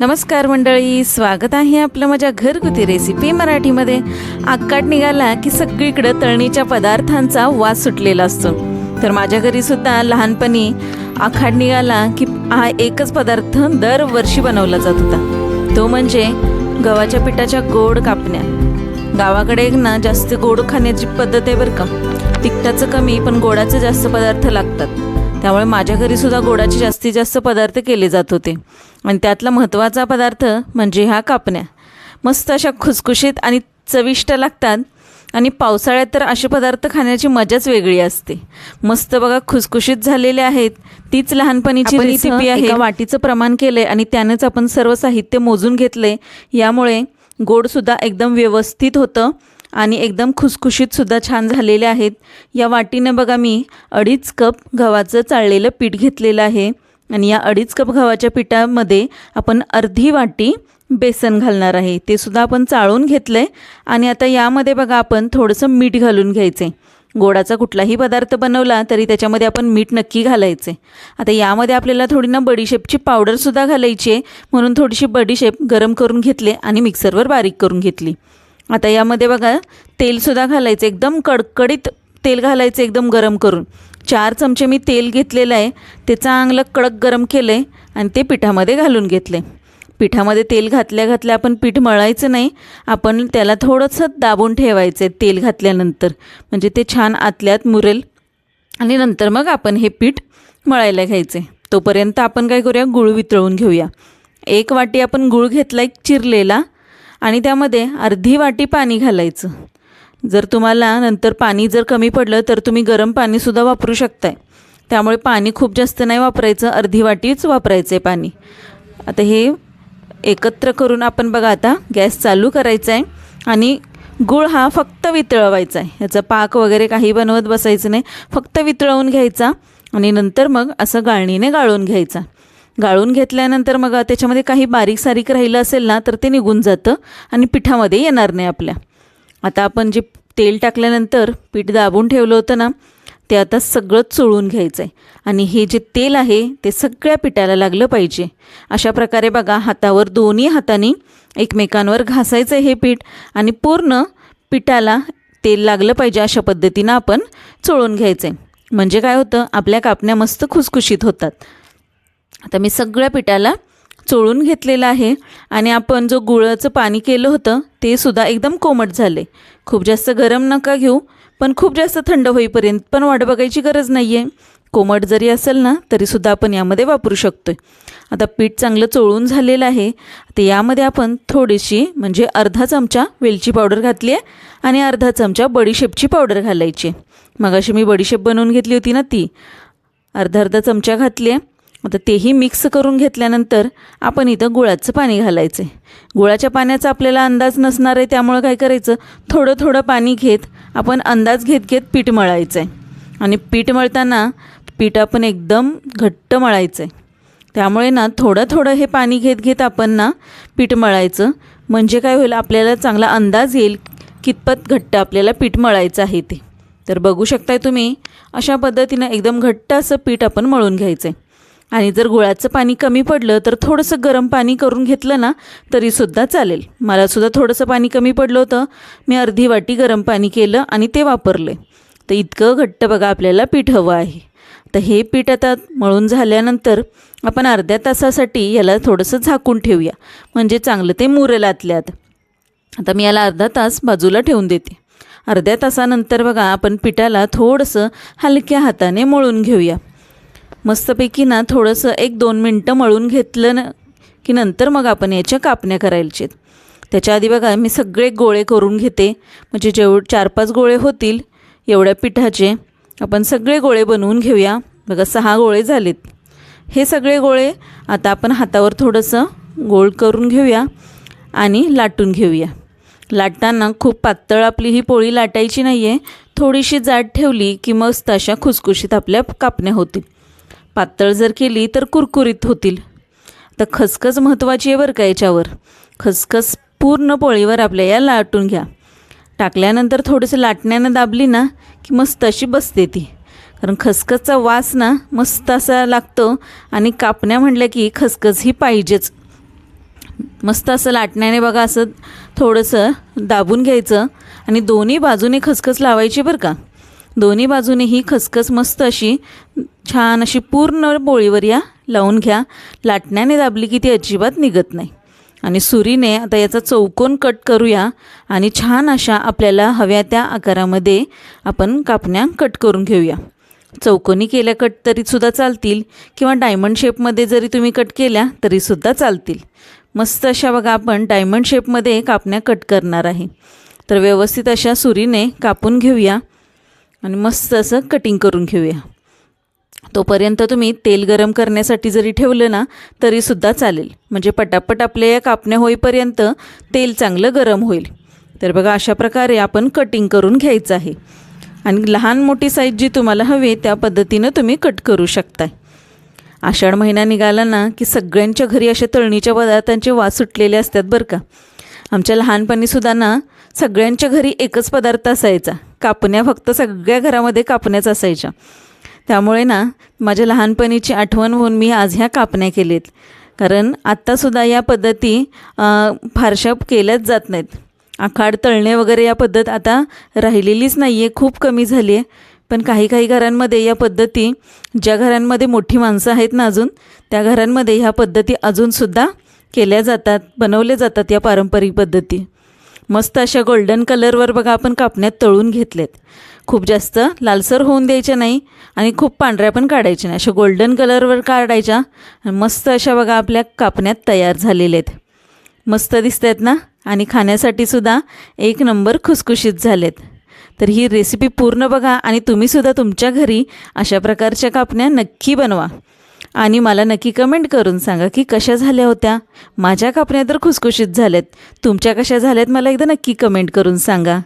नमस्कार मंडळी स्वागत आहे आपलं माझ्या घरगुती रेसिपी मराठीमध्ये. आकाट निघाला की सगळीकडं तळणीच्या पदार्थांचा वास सुटलेला असतो. तर माझ्या घरी सुद्धा लहानपणी आखाड निघाला की हा एकच पदार्थ दरवर्षी बनवला जात होता. तो म्हणजे गव्हाच्या पिठाच्या गोड कापण्या. गावाकडे एक ना जास्त गोड खाण्याची पद्धत आहे बरं का. तिखटाचं कमी पण गोडाचे जास्त पदार्थ लागतात. त्यामुळे माझ्या घरी सुद्धा गोडाचे जास्तीत जास्त पदार्थ केले जात होते. आणि त्यातला महत्त्वाचा पदार्थ म्हणजे ह्या कापण्या. मस्त अशा खुसखुशीत आणि चविष्ट लागतात. आणि पावसाळ्यात तर असे पदार्थ खाण्याची मजाच वेगळी असते. मस्त बघा खुसखुशीत झालेले आहेत. तीच लहानपणीची रेसिपी आहे. वाटीचं प्रमाण केलं आहे आणि त्यानेच आपण सर्व साहित्य मोजून घेतले यामुळे गोडसुद्धा एकदम व्यवस्थित होतं. आणि एकदम खुसखुशीतसुद्धा छान झालेले आहेत. या वाटीनं बघा मी अडीच कप गव्हाचं चाळलेलं पीठ घेतलेलं आहे. आणि या अडीच कप गव्हाच्या पिठामध्ये आपण अर्धी वाटी बेसन घालणार आहे. ते सुद्धा आपण चाळून घेतलं आहे आणि आता यामध्ये बघा आपण थोडंसं मीठ घालून घ्यायचं आहे गोडाचा कुठलाही पदार्थ बनवला तरी त्याच्यामध्ये आपण मीठ नक्की घालायचे आता यामध्ये आपल्याला थोडी ना बडीशेपची पावडरसुद्धा घालायची आहे. म्हणून थोडीशी बडीशेप गरम करून घेतले आणि मिक्सरवर बारीक करून घेतली. आता यामध्ये बघा तेलसुद्धा घालायचं एकदम कडकडीत तेल घालायचं एकदम गरम करून. चार चमचे मी तेल घेतलेलं आहे ते चांगलं कडक गरम केलं आहे आणि ते पिठामध्ये घालून घेतले पिठामध्ये तेल घातल्या घातल्या आपण पीठ मळायचं नाही आपण त्याला थोडंसं दाबून ठेवायचं आहे तेल घातल्यानंतर. म्हणजे ते छान आतल्यात मुरेल आणि नंतर मग आपण हे पीठ मळायला घ्यायचे तोपर्यंत आपण काय करूया गुळ वितळून घेऊया. एक वाटी आपण गुळ घेतला एक चिरलेला आणि त्यामध्ये अर्धी वाटी पाणी घालायचं. जर तुम्हाला नंतर पाणी जर कमी पडलं तर तुम्ही गरम पाणीसुद्धा वापरू शकताय. त्यामुळे पाणी खूप जास्त नाही वापरायचं अर्धी वाटीच वापरायचं आहे पाणी. आता हे एकत्र करून आपण बघा आता गॅस चालू करायचा आहे आणि गूळ हा फक्त वितळवायचा आहे ह्याचा पाक वगैरे काही बनवत बसायचं नाही फक्त वितळवून घ्यायचा आणि नंतर मग असं गाळणीने गाळून घ्यायचा. गाळून घेतल्यानंतर मग त्याच्यामध्ये काही बारीक सारीक राहिलं असेल ना तर ते निघून जातं आणि पिठामध्ये येणार नाही आपल्या. आता आपण जे तेल टाकल्यानंतर पीठ दाबून ठेवलं होतं ना ते आता सगळं चोळून घ्यायचं आहे आणि हे जे तेल आहे ते सगळ्या पिठाला लागलं पाहिजे. अशा प्रकारे बघा हातावर दोन्ही हाताने एकमेकांवर घासायचं हे पीठ आणि पूर्ण पिठाला तेल लागलं पाहिजे अशा पद्धतीनं आपण चोळून घ्यायचं आहे म्हणजे काय होतं आपल्या कापण्या मस्त खुसखुशीत होतात. आता मी सगळ्या पिठाला चोळून घेतलेलं आहे आणि आपण जो गुळाचं पाणी केलं होतं ते सुद्धा एकदम कोमट झाले. खूप जास्त गरम नका घेऊ पण खूप जास्त थंड होईपर्यंत पण वाट बघायची गरज नाही आहे कोमट जरी असेल ना तरीसुद्धा आपण यामध्ये वापरू शकतो आहे आता पीठ चांगलं चोळून झालेलं आहे. तर यामध्ये आपण थोडीशी म्हणजे अर्धा चमचा वेलची पावडर घातली आहे आणि अर्धा चमचा बडीशेपची पावडर घालायची मग अशी मी बडीशेप बनवून घेतली होती ना ती. अर्धा अर्धा चमचा घातली आहे. आता तेही मिक्स करून घेतल्यानंतर आपण इथं गुळाचं पाणी घालायचं आहे. गुळाच्या पाण्याचा आपल्याला अंदाज नसणार आहे त्यामुळं काय करायचं? थोडं थोडं पाणी घेत आपण अंदाज घेत घेत पीठ मळायचं आहे. आणि पीठ मळताना पीठ आपण एकदम घट्ट मळायचं आहे. त्यामुळे ना थोडं थोडं हे पाणी घेत घेत आपण ना पीठ मळायचं. म्हणजे काय होईल? आपल्याला चांगला अंदाज येईल कितपत घट्ट आपल्याला पीठ मळायचं आहे ते. तर बघू शकताय तुम्ही अशा पद्धतीनं एकदम घट्ट असं पीठ आपण मळून घ्यायचं आहे. आणि जर गुळाचं पाणी कमी पडलं तर थोडंसं गरम पाणी करून घेतलं ना तरीसुद्धा चालेल. मलासुद्धा थोडंसं पाणी कमी पडलं होतं. मी अर्धी वाटी गरम पाणी केलं आणि ते वापरले. तर इतकं घट्ट बघा आपल्याला पीठ हवं आहे. तर हे पीठ आता मळून झाल्यानंतर आपण अर्ध्या तासासाठी याला थोडंसं झाकून ठेवूया. म्हणजे चांगलं ते मुरेल आतल्यात आता मी याला अर्धा तास बाजूला ठेवून देते. अर्ध्या तासानंतर बघा आपण पिठाला थोडंसं हलक्या हाताने मळून घेऊया. मस्तपैकी ना थोडंसं एक दोन मिनटं मळून घेतलं ना की नंतर मग आपण याच्या कापण्या करायचे त्याच्या आधी बघा मी सगळे गोळे करून घेते. म्हणजे जेव चार पाच गोळे होतील एवढ्या पिठाचे. आपण सगळे गोळे बनवून घेऊया. बघा सहा गोळे झालेत. हे सगळे गोळे आता आपण हातावर थोडंसं गोळ करून घेऊया आणि लाटून घेऊया. लाटताना खूप पातळ आपली ही पोळी लाटायची नाही आहे थोडीशी जाड ठेवली की मस्त अशा खुसखुशीत आपल्या कापण्या होतील. पातळ जर केली तर कुरकुरीत होतील. तर खसखस महत्त्वाची आहे बरं का याच्यावर. खसखस पूर्ण पोळीवर आपल्या या लाटून घ्या. टाकल्यानंतर थोडंसं लाटण्यानं दाबली ना की मस्त अशी बसते ती. कारण खसखसचा वास ना मस्त असा लागतो आणि कापण्या म्हटलं की खसखस ही पाहिजेच. मस्त असं लाटण्याने बघा असं थोडंसं दाबून घ्यायचं आणि दोन्ही बाजूने खसखस लावायची बरं का. दोन्ही बाजूने ही खसखस मस्त अशी छान अशी पूर्ण पोळीवर या लावून घ्या. लाटण्याने दाबली की ती अजिबात निघत नाही. आणि सुरीने आता याचा चौकोन कट करूया आणि छान अशा आपल्याला हव्या त्या आकारामध्ये आपण कापण्या कट करून घेऊया. चौकोनी केल्या कट तरीसुद्धा चालतील किंवा डायमंड शेपमध्ये जरी तुम्ही कट केल्या तरीसुद्धा चालतील. मस्त अशा बघा आपण डायमंड शेपमध्ये कापण्या कट करणार आहे. तर व्यवस्थित अशा सुरीने कापून घेऊया. आणि मस्त असं कटिंग करून घेऊया. तोपर्यंत तुम्ही तेल गरम करण्यासाठी जरी ठेवलं ना तरीसुद्धा चालेल. म्हणजे पटापट आपल्या या कापण्या होईपर्यंत तेल चांगलं गरम होईल. तर बघा अशा प्रकारे आपण कटिंग करून घ्यायचं आहे. आणि लहान मोठी साईज जी तुम्हाला हवी त्या पद्धतीनं तुम्ही कट करू शकताय. आषाढ महिना निघाला ना की सगळ्यांच्या घरी अशा तळणीच्या पदार्थांचे वास सुटलेले असतात बरं का. आमच्या लहानपणीसुद्धा ना सगळ्यांच्या घरी एकच पदार्थ असायचा. कापण्या फक्त सगळ्या घरामध्ये कापण्याच असायच्या. त्यामुळे ना माझ्या लहानपणीची आठवण होऊन मी आज ह्या कापण्या केलेत. कारण आत्तासुद्धा या पद्धती फारशा केल्याच जात नाहीत. आखाड तळणे वगैरे या पद्धत आता राहिलेलीच नाही आहे खूप कमी झाली आहे पण काही काही घरांमध्ये या पद्धती ज्या घरांमध्ये मोठी माणसं आहेत ना अजून त्या घरांमध्ये ह्या पद्धती अजूनसुद्धा केल्या जातात बनवल्या जातात या पारंपरिक पद्धती. मस्त अशा गोल्डन कलरवर बघा आपण कापण्यात तळून घेतलेत. खूप जास्त लालसर होऊन द्यायच्या नाही आणि खूप पांढऱ्या पण काढायच्या नाही. अशा गोल्डन कलरवर काढायच्या मस्त अशा बघा आपल्या कापण्यात तयार झालेल्या आहेत मस्त दिसत आहेत ना? आणि खाण्यासाठी सुद्धा एक नंबर खुसखुशीत झालेत. तर ही रेसिपी पूर्ण बघा आणि तुम्हीसुद्धा तुमच्या घरी अशा प्रकारच्या कापण्या नक्की बनवा. आणि मला नक्की कमेंट करून सांगा की कशा झाल्या होत्या? माझ्या कापण्या तर खुसखुशीत झाल्यात तुमच्या कशा झाल्यात मला एकदा नक्की कमेंट करून सांगा.